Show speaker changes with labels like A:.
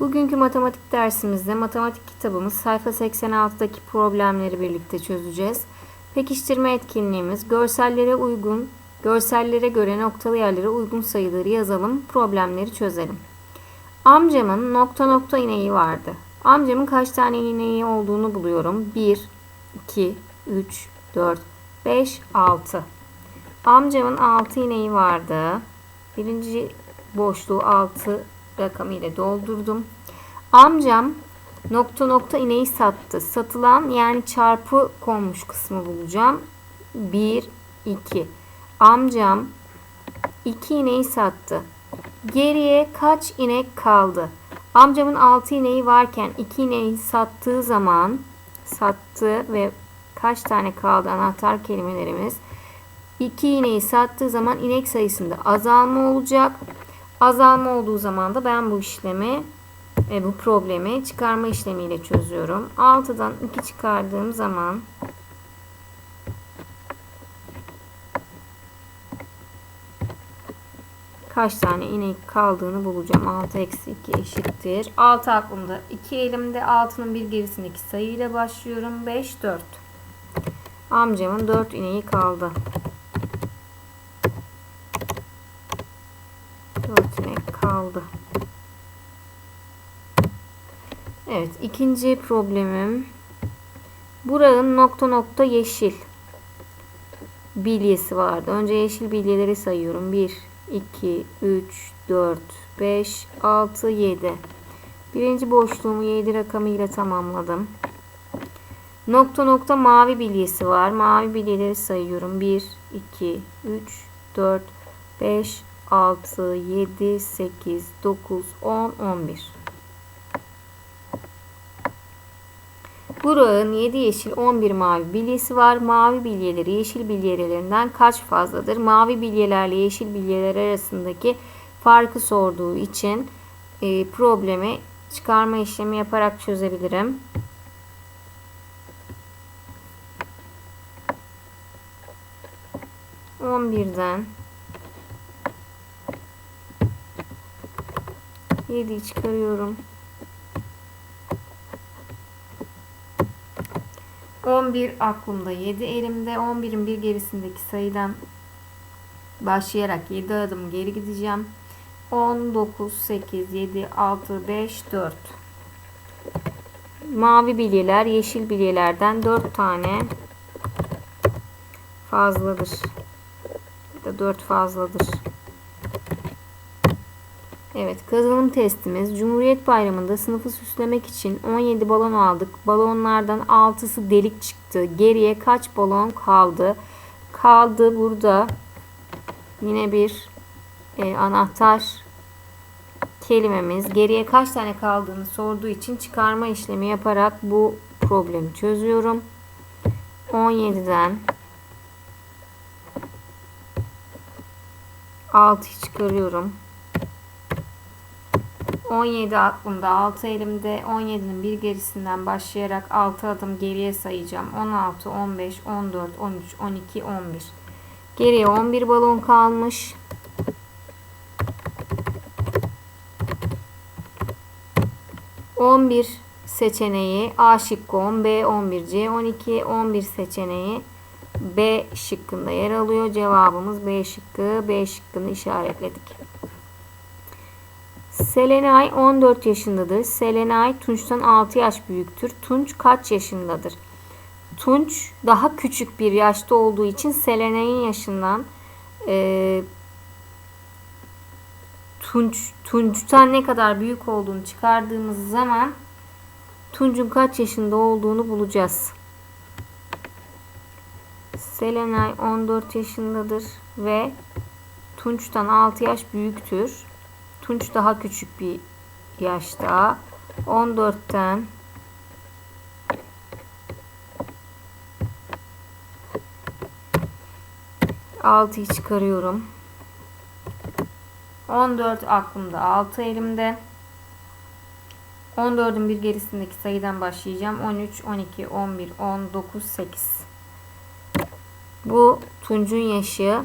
A: Bugünkü matematik dersimizde matematik kitabımız sayfa 86'daki problemleri birlikte çözeceğiz. Pekiştirme etkinliğimiz görsellere uygun, görsellere göre noktalı yerlere uygun sayıları yazalım, problemleri çözelim. Amcamın nokta nokta ineği vardı. Amcamın kaç tane ineği olduğunu buluyorum. 1, 2, 3, 4, 5, 6. Amcamın 6 ineği vardı. Birinci boşluğu 6 rakamı ile doldurdum. Amcam nokta nokta ineği sattı. Satılan yani çarpı konmuş kısmı bulacağım. 1, 2. Amcam 2 ineği sattı. Geriye kaç inek kaldı? Amcamın 6 ineği varken 2 ineği sattığı zaman sattı ve kaç tane kaldı anahtar kelimelerimiz. 2 ineği sattığı zaman inek sayısında azalma olacak. Azalma olduğu zaman da ben bu işlemi e, bu problemi çıkarma işlemiyle çözüyorum. 6'dan 2 çıkardığım zaman kaç tane inek kaldığını bulacağım. 6 eksi 2 eşittir. 6 aklımda. 2 elimde 6'nın bir gerisindeki sayıyla başlıyorum. 5, 4. Amcamın 4 ineği kaldı. 4 inek kaldı. Evet ikinci problemim. Buranın nokta nokta yeşil bilyesi vardı. Önce yeşil bilyeleri sayıyorum. 1, 2, 3, 4, 5, 6, 7. Birinci boşluğumu 7 rakamıyla tamamladım. Nokta nokta mavi bilyesi var. Mavi bilyeleri sayıyorum. 1, 2, 3, 4, 5, 6, 7, 8, 9, 10, 11. Buranın 7 yeşil 11 mavi bilyesi var. Mavi bilyeleri yeşil bilyelerinden kaç fazladır? Mavi bilyelerle yeşil bilyeler arasındaki farkı sorduğu için e, problemi çıkarma işlemi yaparak çözebilirim. On birden yedi çıkarıyorum. 11 aklımda 7 elimde. 11'in bir gerisindeki sayıdan başlayarak 7 adım geri gideceğim. 10 9 8 7 6 5 4 mavi bilyeler yeşil bilyelerden 4 tane fazladır. Ya da 4 fazladır Evet kazanım testimiz Cumhuriyet Bayramı'nda sınıfı süslemek için 17 balon aldık. Balonlardan 6'sı delik çıktı. Geriye kaç balon kaldı? Kaldı burada yine bir e, anahtar kelimemiz. Geriye kaç tane kaldığını sorduğu için çıkarma işlemi yaparak bu problemi çözüyorum. 17'den 6'yı çıkarıyorum. 17 aklımda 6 elimde 17'nin bir gerisinden başlayarak 6 adım geriye sayacağım 16 15 14 13 12 11 geriye 11 balon kalmış ...11 seçeneği A şıkkı 10, B 11, C 12, 11 seçeneği B şıkkında yer alıyor. Cevabımız B şıkkı. B şıkkını işaretledik. Selenay 14 yaşındadır. Selenay Tunç'tan 6 yaş büyüktür. Tunç kaç yaşındadır? Tunç daha küçük bir yaşta olduğu için Selenay'ın yaşından e, Tunç Tunç'tan ne kadar büyük olduğunu çıkardığımız zaman Tunç'un kaç yaşında olduğunu bulacağız. Selenay 14 yaşındadır ve Tunç'tan 6 yaş büyüktür. Tunç daha küçük bir yaşta. 14'ten Altıyı çıkarıyorum. 14 aklımda 6 elimde. 14'ün bir gerisindeki sayıdan başlayacağım. 13, 12, 11, 10, 9, 8. Bu Tunç'un yaşı